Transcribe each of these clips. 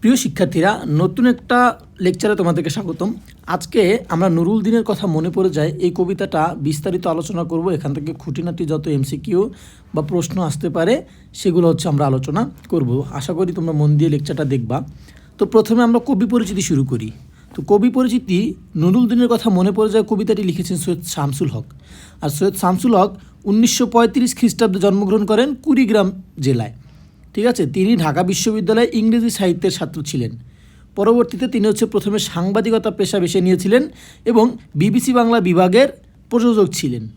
প্রিয় শিক্ষার্থীরা, নতুন একটা লেকচারে তোমাদেরকে স্বাগতম। আজকে আমরা নুরুল দিনের কথা মনে পড়ে যায়, এই কবিতাটা বিস্তারিত আলোচনা করব। এখান থেকে খুঁটিনাটি যত এমসিকিউ বা প্রশ্ন আসতে পারে, সেগুলো হচ্ছে আমরা আলোচনা করব। আশা করি তোমরা মন দিয়ে লেকচারটা দেখবা। তো প্রথমে আমরা কবি পরিচিতি শুরু করি। তো কবি পরিচিতি, নুরুল দিনের কথা মনে পড়ে যায় কবিতাটি লিখেছেন সৈয়দ শামসুল হক। আর সৈয়দ শামসুল হক উনিশশো পঁয়ত্রিশ খ্রিস্টাব্দে জন্মগ্রহণ করেন কুড়িগ্রাম জেলায়। ঠিক আছে, তিনি ঢাকা বিশ্ববিদ্যালয়ে ইংরেজি সাহিত্যের ছাত্র ছিলেন। পরবর্তীতে তিনি হচ্ছে প্রথমে সাংবাদিকতা পেশা বেছে নিয়েছিলেন এবং বিবিসি বাংলা বিভাগের প্রযোজক ছিলেন।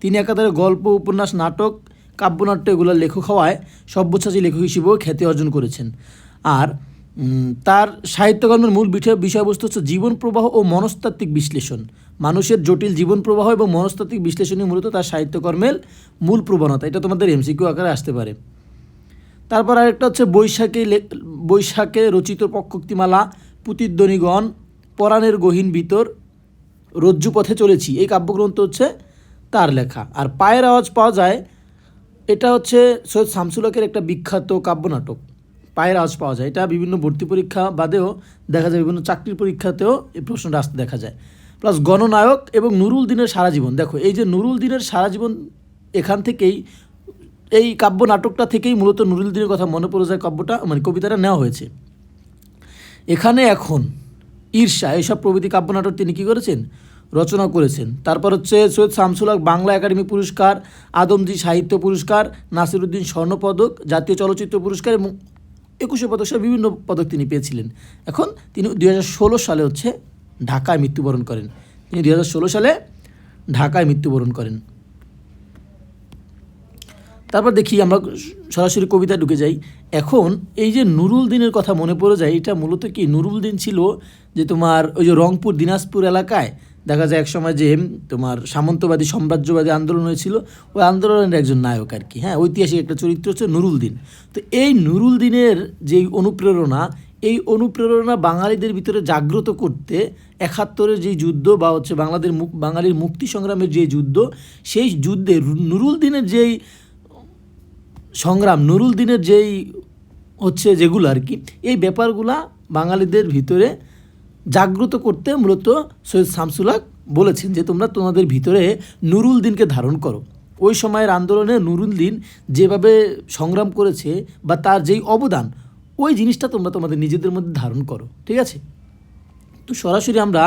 তিনি একাধারে গল্প, উপন্যাস, নাটক, কাব্যনাট্য এগুলোর লেখক হওয়ায় সব্যসাচী লেখক হিসেবেও খ্যাতি অর্জন করেছেন। আর তার সাহিত্যকর্মের মূল বিষয় বিষয়বস্তু হচ্ছে জীবন প্রবাহ ও মনস্তাত্ত্বিক বিশ্লেষণ। মানুষের জটিল জীবন প্রবাহ এবং মনস্তাত্ত্বিক বিশ্লেষণই মূলত তার সাহিত্যকর্মের মূল প্রবণতা। এটা তোমাদের এমসিকিউ আকারে আসতে পারে। তারপর আরেকটা হচ্ছে বৈশাখে বৈশাখে রচিত পক্ষক্তিমালা, পুতিদ্বনিগণ, পরাণের গহীন ভিতর, রজ্জুপথে চলেছি। এই কাব্যগ্রন্থ হচ্ছে তার লেখা। আর পায়ের আওয়াজ পাওয়া যায়, এটা হচ্ছে সৈয়দ শামসুলকের একটা বিখ্যাত কাব্যনাটক। পায়ের আওয়াজ পাওয়া যায়। এটা বিভিন্ন ভর্তি পরীক্ষা বাদেও দেখা যায়, বিভিন্ন চাকরির পরীক্ষাতেও এই প্রশ্নটা আসতে দেখা যায়। প্লাস গণনায়ক এবং নুরুল দিনের সারা জীবন। দেখো, এই যে নুরুল দিনের সারা জীবন এখান থেকেই এই কাব্য নাটকটা থেকেই মূলত নুরুল দিনের কথা মনে পড়ে যায় কাব্যটা মানে কবিতাটা নেওয়া হয়েছে। এখানে এখন ঈর্ষা, এইসব প্রভৃতি কাব্যনাটক তিনি কী করেছেন? রচনা করেছেন। তারপর হচ্ছে সৈয়দ শামসুল হক, বাংলা একাডেমি পুরস্কার, আদমজি সাহিত্য পুরস্কার, নাসিরুদ্দিন স্বর্ণপদক, জাতীয় চলচ্চিত্র পুরস্কার এবং একুশে পদক সহ বিভিন্ন পদক তিনি পেয়েছিলেন। এখন তিনি দুই হাজার ষোলো সালে হচ্ছে ঢাকায় মৃত্যুবরণ করেন। তিনি দুই হাজার ষোলো সালে ঢাকায় মৃত্যুবরণ করেন। তারপর দেখি আমরা সরাসরি কবিতা ঢুকে যাই। এখন এই যে নুরুল দিনের কথা মনে পড়ে যায়, এটা মূলত কি? নুরুল দিন ছিল যে তোমার ওই যে রংপুর, দিনাজপুর এলাকায় দেখা যায় একসময় যে তোমার সামন্তবাদী, সাম্রাজ্যবাদী আন্দোলন হয়েছিল। ওই আন্দোলনের একজন নায়ক আর কি হ্যাঁ ঐতিহাসিক একটা চরিত্র হচ্ছে নুরুল দিন। তো এই নুরুল দিনের যেই অনুপ্রেরণা, এই অনুপ্রেরণা বাঙালিদের ভিতরে জাগ্রত করতে একাত্তরের যেই যুদ্ধ বা হচ্ছে বাংলাদেশ বাঙালির মুক্তি সংগ্রামের যে যুদ্ধ, সেই যুদ্ধে নুরুল দিনের যেই সংগ্রাম, নুরুল দিনের যেই হচ্ছে যেগুলো আর কি, এই ব্যাপারগুলা বাঙালিদের ভিতরে জাগ্রত করতে মূলত সৈয়দ শামসুলাক বলেছেন যে, তোমরা তোমাদের ভিতরে নুরুল দিনকে ধারণ করো। ওই সময়ের আন্দোলনে নুরুল দিন যেভাবে সংগ্রাম করেছে বা তার যেই অবদান, ওই জিনিসটা তোমরা তোমাদের নিজেদের মধ্যে ধারণ করো, ঠিক আছে? তো সরাসরি আমরা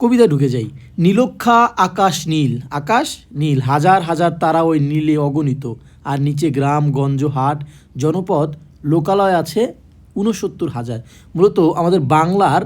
কবিতা ঢুকে যাই। নীলক্ষা আকাশ নীল আকাশ নীল, হাজার হাজার তারা ওই নীলে অগণিত। আর নিচে গ্রাম, গঞ্জ, হাট, জনপদ, লোকালয় আছে ঊনসত্তর হাজার। মূলত আমাদের বাংলার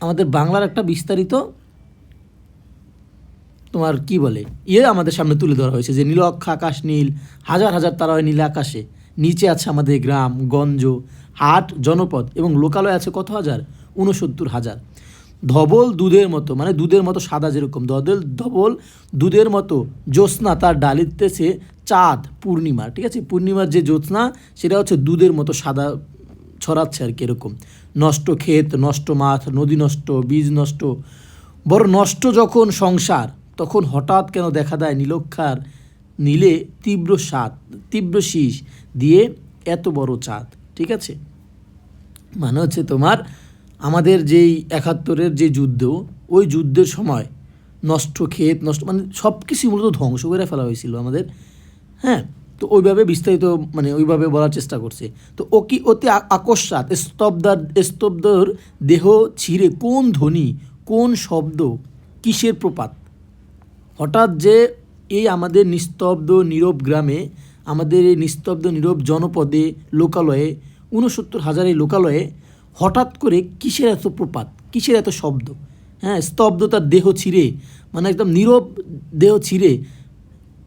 আমাদের বাংলার একটা বিস্তারিত তোমার কি বলে ইয়ে আমাদের সামনে তুলে ধরা হয়েছে যে নীলক্ষা আকাশ নীল, হাজার হাজার তারা হয় নীল আকাশে। নিচে আছে আমাদের গ্রাম, গঞ্জ, হাট, জনপদ এবং লোকালয় আছে কত হাজার? ঊনসত্তর হাজার। ধবল দুধের মতো মানে দুধের মতো সাদা যেরকম, ধবল ধবল দুধের মতো জ্যোৎস্না তার ডালিতেছে চাঁদ, পূর্ণিমা, ঠিক আছে? পূর্ণিমার যে জ্যোৎস্না, সেটা হচ্ছে দুধের মতো সাদা ছড়াচ্ছে আর কি এরকম। নষ্ট ক্ষেত, নষ্ট মাঠ, নদী নষ্ট, বীজ নষ্ট। বড় নষ্ট যখন সংসার, তখন হঠাৎ কেন দেখা দেয় নীলক্ষার নীলে তীব্র স্বাদ, তীব্র শীষ দিয়ে এত বড় চাঁদ, ঠিক আছে? মানে হচ্ছে তোমার আমাদের যেই একাত্তরের যে যুদ্ধ, ওই যুদ্ধের সময় নষ্ট ক্ষেত, নষ্ট মানে সব কিছুই মূলত ধ্বংস করে ফেলা হয়েছিল আমাদের। হ্যাঁ তো ওইভাবে বিস্তারিত মানে ওইভাবে বলার চেষ্টা করছে। তো ও কি অতি আ- আকস্মাৎ স্তব্ধার, স্তব্ধর দেহ ছিঁড়ে কোন ধ্বনি, কোন শব্দ, কিসের প্রপাত? হঠাৎ যে এই আমাদের নিস্তব্ধ নীরব গ্রামে, আমাদের এই নিস্তব্ধ নীরব জনপদে, লোকালয়ে, ঊনসত্তর হাজার এই লোকালয়ে হঠাৎ করে কিসের এত প্রপাত? কিসের এত শব্দ? হ্যাঁ স্তব্ধতার দেহ ছিঁড়ে মানে একদম নীরব দেহ ছিঁড়ে।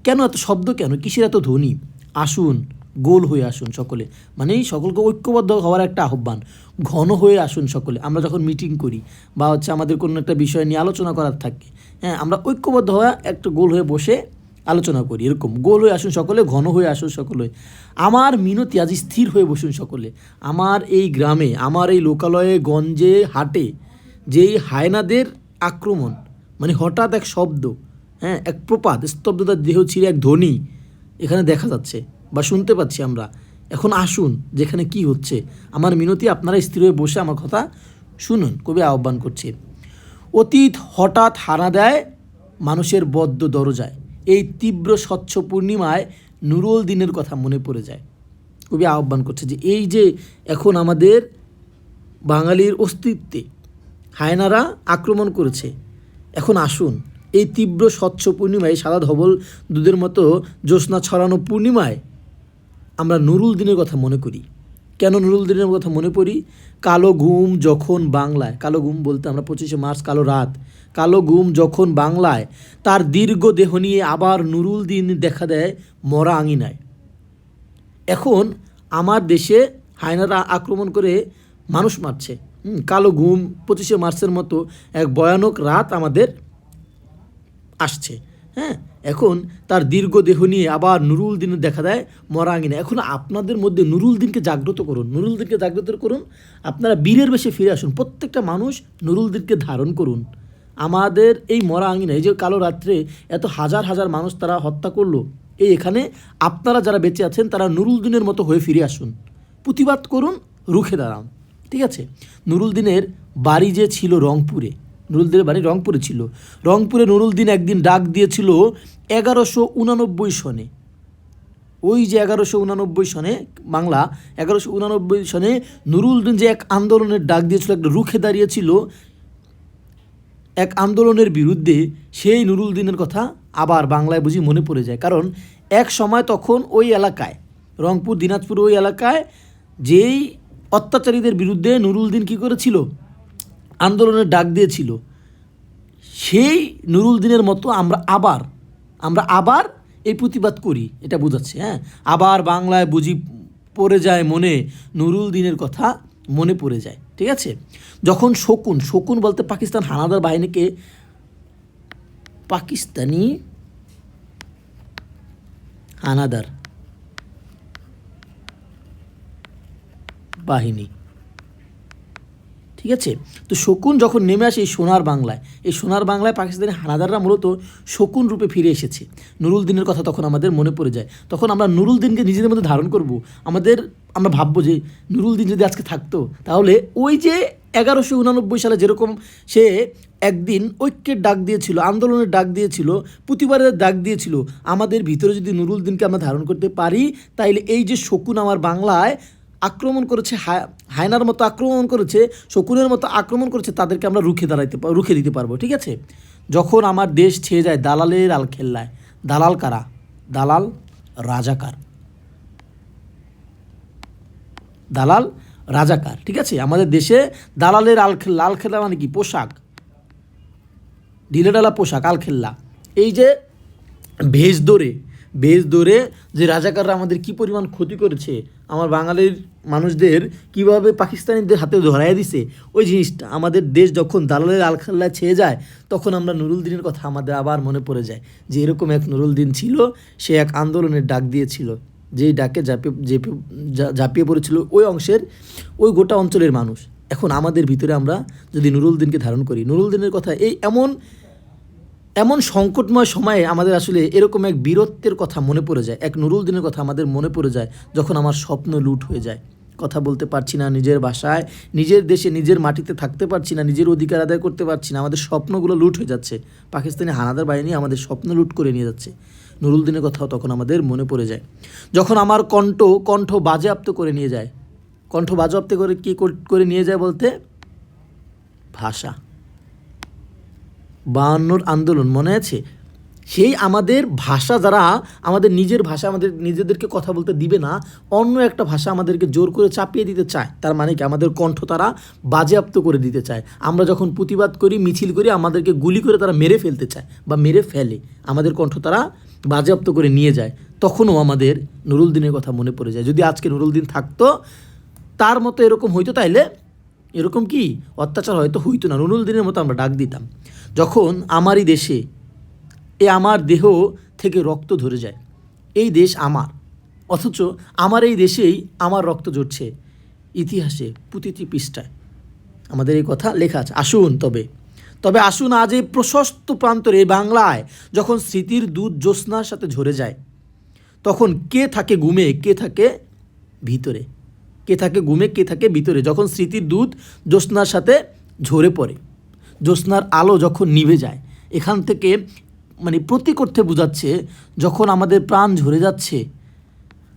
কেন এত শব্দ কেন? কিসের এত ধ্বনি? আসুন, গোল হয়ে আসুন সকলে। মানে সকলকে ঐক্যবদ্ধ হওয়ার একটা আহ্বান। ঘন হয়ে আসুন সকলে। আমরা যখন মিটিং করি বা হচ্ছে আমাদের কোনো একটা বিষয় নিয়ে আলোচনা করার থাকে হ্যাঁ আমরা ঐক্যবদ্ধ হয়ে একটা গোল হয়ে বসে আলোচনা করি। এরকম গোল হয়ে আসুন সকলে, ঘন হয়ে আসুন সকলে। আমার মিনতি আজ স্থির হয়ে বসুন সকলে। আমার এই গ্রামে, আমার এই লোকালয়ে, গঞ্জে, হাটে, যেই হায়নাদের আক্রমণ মানে হঠাৎ এক শব্দ হ্যাঁ এক প্রপাত, স্তব্ধতার দেহ ছিঁড়ে এক ধ্বনি এখানে দেখা যাচ্ছে বা শুনতে পাচ্ছি আমরা। এখন আসুন, যেখানে কি হচ্ছে। আমার মিনতি আপনারা স্থির হয়ে বসে আমার কথা শুনুন, কবি আহ্বান করছে। অতীত হঠাৎ হানা দেয়, মানুষের বদ্ধ দরজায়। এই তীব্র স্বচ্ছ পূর্ণিমায় নুরুল দিনের কথা মনে পড়ে যায়। কবি আহ্বান করছে যে এই যে এখন আমাদের বাঙালির অস্তিত্বে হায়নারা আক্রমণ করেছে, এখন আসুন এই তীব্র স্বচ্ছ পূর্ণিমায়, সাদা ধবল দুধের মতো জ্যোৎস্না ছড়ানো পূর্ণিমায় আমরা নুরুল দিনের কথা মনে করি। কেন নুরুল দিনের কথা মনে করি কালো ঘুম যখন বাংলায়, কালো ঘুম বলতে আমরা পঁচিশে মার্চ, কালো রাত, কালো ঘুম যখন বাংলায়, তার দীর্ঘ দেহ নিয়ে আবার নুরুল দিন দেখা দেয় মরা আঙিনায়। এখন আমার দেশে হায়নারা আক্রমণ করে মানুষ মারছে। কালো ঘুম পঁচিশে মার্চের মতো এক ভয়ানক রাত আমাদের আসছে। হ্যাঁ এখন তার দীর্ঘ দেহ নিয়ে আবার নুরুল দিনে দেখা দেয় মরা আঙিনা এখন আপনাদের মধ্যে নুরুল দিনকে জাগ্রত করুন, নুরুল দিনকে জাগ্রত করুন, আপনারা বীরের বেশে ফিরে আসুন, প্রত্যেকটা মানুষ নুরুল দিনকে ধারণ করুন। আমাদের এই মরা আঙিনা এই যে কালো রাত্রে এত হাজার হাজার মানুষ তারা হত্যা করল, এই এখানে আপনারা যারা বেঁচে আছেন, তারা নুরুল দিনের মতো হয়ে ফিরে আসুন। প্রতিবাদ করুন, রুখে দাঁড়ান, ঠিক আছে? নুরুল দিনের বাড়ি যে ছিল রংপুরে নুরুলদিনের বাড়ি রংপুরে ছিল। রংপুরে নুরুলদিন একদিন ডাক দিয়েছিল, এগারোশো উনানব্বই সনে। ওই যে এগারোশো উনানব্বই সনে বাংলা, এগারোশো উনানব্বই সনে নুরুলদিন যে এক আন্দোলনের ডাক দিয়েছিল, একটা রুখে দাঁড়িয়েছিল, এক আন্দোলনের বিরুদ্ধে সেই নুরুল দিনের কথা আবার বাংলায় বুঝি মনে পড়ে যায়। কারণ এক সময় তখন ওই এলাকায়, রংপুর, দিনাজপুর ওই এলাকায় যেই অত্যাচারীদের বিরুদ্ধে নুরুল দিন কী করেছিল আন্দোলনের ডাক দিয়েছিল। সেই নুরুল দিনের মতো আমরা আবার আমরা আবার এই প্রতিবাদ করি, এটা বোঝাচ্ছে হ্যাঁ? আবার বাংলায় বুঝি পড়ে যায় মনে, নুরুল দিনের কথা মনে পড়ে যায়, ঠিক আছে? যখন শকুন শকুন বলতে পাকিস্তান হানাদার বাহিনীকে পাকিস্তানি হানাদার বাহিনী ঠিক আছে? তো শকুন যখন নেমে আসে এই সোনার বাংলায়, এই সোনার বাংলায় পাকিস্তানি হানাদাররা মূলত শকুন রূপে ফিরে এসেছে। নুরুল দিনের কথা তখন আমাদের মনে পড়ে যায়। তখন আমরা নুরুল দিনকে নিজেদের মধ্যে ধারণ করব। আমাদের, আমরা ভাববো যে নুরুল দিন যদি আজকে থাকতো, তাহলে ওই যে এগারোশো উনানব্বই সালে যেরকম সে একদিন ঐক্যের ডাক দিয়েছিল, আন্দোলনের ডাক দিয়েছিল, প্রতিবারের ডাক দিয়েছিল, আমাদের ভিতরে যদি নুরুল দিনকে আমরা ধারণ করতে পারি, তাইলে এই যে শকুন আমার বাংলায় আক্রমণ করেছে হায়- হায়নার মতো আক্রমণ করেছে, শকুনের মতো আক্রমণ করেছে, তাদেরকে আমরা রুখে দাঁড়াইতে রুখে দিতে পারব, ঠিক আছে? যখন আমার দেশ ছেয়ে যায়, দালালের আলখেল্লায় দালাল কারা? দালাল রাজাকার। দালাল রাজাকার, ঠিক আছে? আমাদের দেশে দালালের আলখেল্লা আলখেল্লা মানে কি? পোশাক। ঢিলেডালা পোশাক আলখেল্লা এই যে ভেজ দৌড়ে ভেজ দৌড়ে যে রাজাকাররা আমাদের কি পরিমাণ ক্ষতি করেছে আমার বাঙালির মানুষদের কীভাবে পাকিস্তানিদের হাতে ধরাই দিছে? ওই জিনিসটা আমাদের দেশ যখন দালালের আলখাল্লায় ছেয়ে যায়, তখন আমরা নুরুল দিনের কথা আমাদের আবার মনে পড়ে যায় যে এরকম এক নুরুল দিন ছিল, সে এক আন্দোলনের ডাক দিয়েছিল। যেই ডাকে ঝাঁপিয়ে ঝেঁপে- ঝাঁপিয়ে পড়েছিল ওই অংশের, ওই গোটা অঞ্চলের মানুষ। এখন আমাদের ভিতরে আমরা যদি নুরুল দিনকে ধারণ করি, নুরুল দিনের কথা এই এমন এমন সংকটময় সময়ে আমাদের আসলে এরকম এক বীরত্বের কথা মনে পড়ে যায়, এক নুরুল দিনের কথা আমাদের মনে পড়ে যায়, যখন আমার স্বপ্ন লুট হয়ে যায়। কথা বলতে পারছি না নিজের বাসায়, নিজের দেশে নিজের মাটিতে থাকতে পারছি না, নিজের অধিকার আদায় করতে পারছি না, আমাদের স্বপ্নগুলো লুট হয়ে যাচ্ছে। পাকিস্তানি হানাদার বাহিনী আমাদের স্বপ্ন লুট করে নিয়ে যাচ্ছে। নুরুল দিনের কথাও তখন আমাদের মনে পড়ে যায়। যখন আমার কণ্ঠ কণ্ঠ বাজেয়াপ্ত করে নিয়ে যায়। কণ্ঠ বাজেয়াপ্ত করে কী করে নিয়ে যায় বলতে? ভাষা। বায়ান্নর আন্দোলন মনে আছে? সেই আমাদের ভাষা যারা, আমাদের নিজের ভাষা আমাদের নিজেদেরকে কথা বলতে দিবে না, অন্য একটা ভাষা আমাদেরকে জোর করে চাপিয়ে দিতে চায়। তার মানে কি? আমাদের কণ্ঠ তারা বাজেয়াপ্ত করে দিতে চায়। আমরা যখন প্রতিবাদ করি, মিছিল করি, আমাদেরকে গুলি করে তারা মেরে ফেলতে চায় বা মেরে ফেলে। আমাদের কণ্ঠ তারা বাজেয়াপ্ত করে নিয়ে যায়। তখনও আমাদের নুরুল দিনের কথা মনে পড়ে যায়। যদি আজকে নুরুল দিন থাকতো, তার মতো এরকম হইতো তাইলে, এরকম কি? অত্যাচার হয়তো হইতো না। নুরুল দিনের মতো আমরা ডাক দিতাম। যখন আমারই দেশে এ আমার দেহ থেকে রক্ত ধরে যায়, এই দেশ আমার। অথচ আমার এই দেশেই আমার রক্ত ঝরছে ইতিহাসে প্রতিটি পৃষ্ঠায়। আমাদের এই কথা লেখা আছে। আসুন তবে। তবে আসুন আজ এই প্রশস্ত প্রান্তরে বাংলায় যখন স্মৃতির দুধ জ্যোৎস্নার সাথে ঝরে যায়, তখন কে থাকে ঘুমে, কে থাকে ভিতরে? কে থাকে ঘুমে, কে থাকে ভিতরে? যখন স্মৃতির দুধ জ্যোৎস্নার সাথে ঝরে পড়ে। জ্যোৎস্নার আলো যখন নিভে যায়, এখান থেকে মানে প্রতীক অর্থে বোঝাচ্ছে যখন আমাদের প্রাণ ঝরে যাচ্ছে।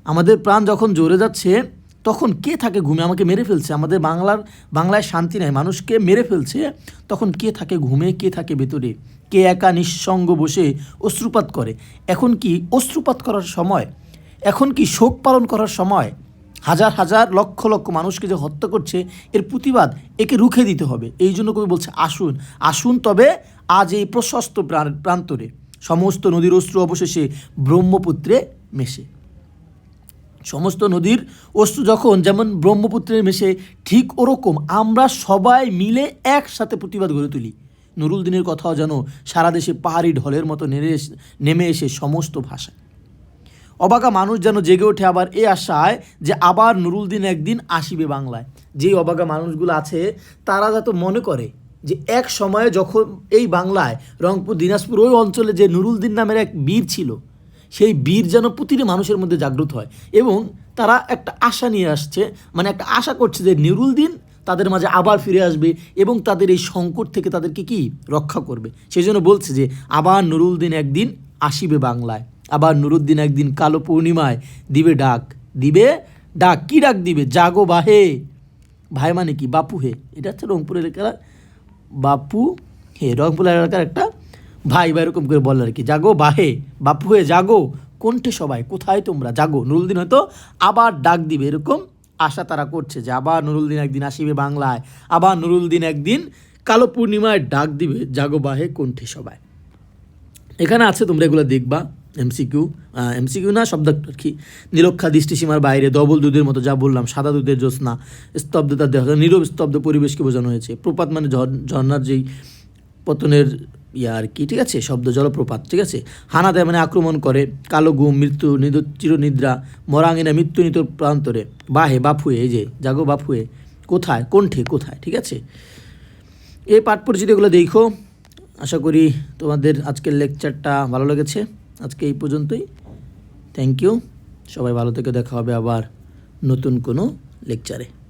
আমাদের প্রাণ যখন জ্বরে যাচ্ছে, তখন কে থাকে ঘুমে? আমাকে মেরে ফেলছে। আমাদের বাংলার, বাংলায় শান্তি নাই। মানুষকে মেরে ফেলছে, তখন কে থাকে ঘুমে? কে থাকে ভেতরে? কে একা নিঃসঙ্গ বসে অশ্রুপাত করে? এখন কি অশ্রুপাত করার সময়? এখন কি শোক পালন করার সময়? হাজার হাজার লক্ষ লক্ষ মানুষকে যে হত্যা করছে, এর প্রতিবাদ একে রুখে দিতে হবে। এই জন্য কবি বলছে, আসুন আসুন তবে আজ এই প্রশস্ত প্রান্তরে সমস্ত নদীর অশ্রু অবশেষে ব্রহ্মপুত্রে মেশে। সমস্ত নদীর অশ্রু যখন যেমন ব্রহ্মপুত্রের মেশে, ঠিক ওরকম আমরা সবাই মিলে একসাথে প্রতিবাদ গড়ে তুলি। নুরুল দিনের কথাও যেন সারা দেশে পাহাড়ি ঢলের মতো নেমে এসে সমস্ত ভাষায়। অবাকা মানুষ যেন জেগে ওঠে আবার এ আশায় যে আবার নুরুল দিন একদিন আসিবে বাংলায়। যেই অবাকা মানুষগুলো আছে, তারা যাতে মনে করে যে এক সময়ে যখন এই বাংলায় রংপুর, দিনাজপুর ওই অঞ্চলে যে নুরুল দিন নামের এক বীর ছিল, সেই বীর যেন প্রতিটি মানুষের মধ্যে জাগ্রত হয় এবং তারা একটা আশা নিয়ে আসছে মানে একটা আশা করছে যে নুরুল দিন তাদের মাঝে আবার ফিরে আসবে এবং তাদের এই সংকট থেকে তাদেরকে কি? রক্ষা করবে। সেই জন্য বলছে যে আবার নুরুল দিন একদিন আসিবে বাংলায়। আবার নুরুদ্দিন একদিন কালো পূর্ণিমায় দিবে ডাক। দিবে? ডাক। কি ডাক দিবে? জাগো বাহে ভাই মানে কি? বাপু হে। এটা হচ্ছে রংপুর এলাকার বাপু হে। রংপুর এলাকার একটা ভাই বা এরকম করে বলে আর কি। জাগো বাহে বাপু হে, জাগো। কোনটে সবাই? কোথায় তোমরা? জাগো। নুরুলদিন হয়তো আবার ডাক দিবে। এরকম আশা তারা করছে যে আবার নুরুলদিন একদিন আসিবে বাংলায়। আবার নুরুলদিন একদিন কালো পূর্ণিমায় ডাক দিবে। জাগো বাহে কোনঠে সবাই? এখানে আছে, তোমরা এগুলো দেখবা। এমসিকিউ এমসিকিউ না, শব্দ আর কি? নিরক্ষা দৃষ্টিসীমার বাইরে ডবল দুধের মতো যা বললাম, সাদা দুধের জ্যোৎস্না স্তব্ধতা দেখা নীরব স্তব্ধ পরিবেশকে বোঝানো হয়েছে। প্রপাত মানে ঝর- ঝর্ণার যেই পতনের ইয়া আর কি, ঠিক আছে? শব্দ জলপ্রপাত, ঠিক আছে? হানা দেয় মানে আক্রমণ করে, কালো ঘুম, মৃত্যু, নিদ, চিরনিদ্রা মরাঙ্গিনা মৃত্যু নিত প্রান্তরে। বাহে, বাফুয়ে, এই যে, জাগো বাফুয়ে, কোথায়? কোনঠে কোথায়? ঠিক আছে? এই পাঠ পরিচিতি এগুলো দেখো। আশা করি তোমাদের আজকের লেকচারটা ভালো লেগেছে। আজকে এই পর্যন্তই। থ্যাংক ইউ সবাই ভালো থেকে দেখা হবে আবার নতুন কোনো লেকচারে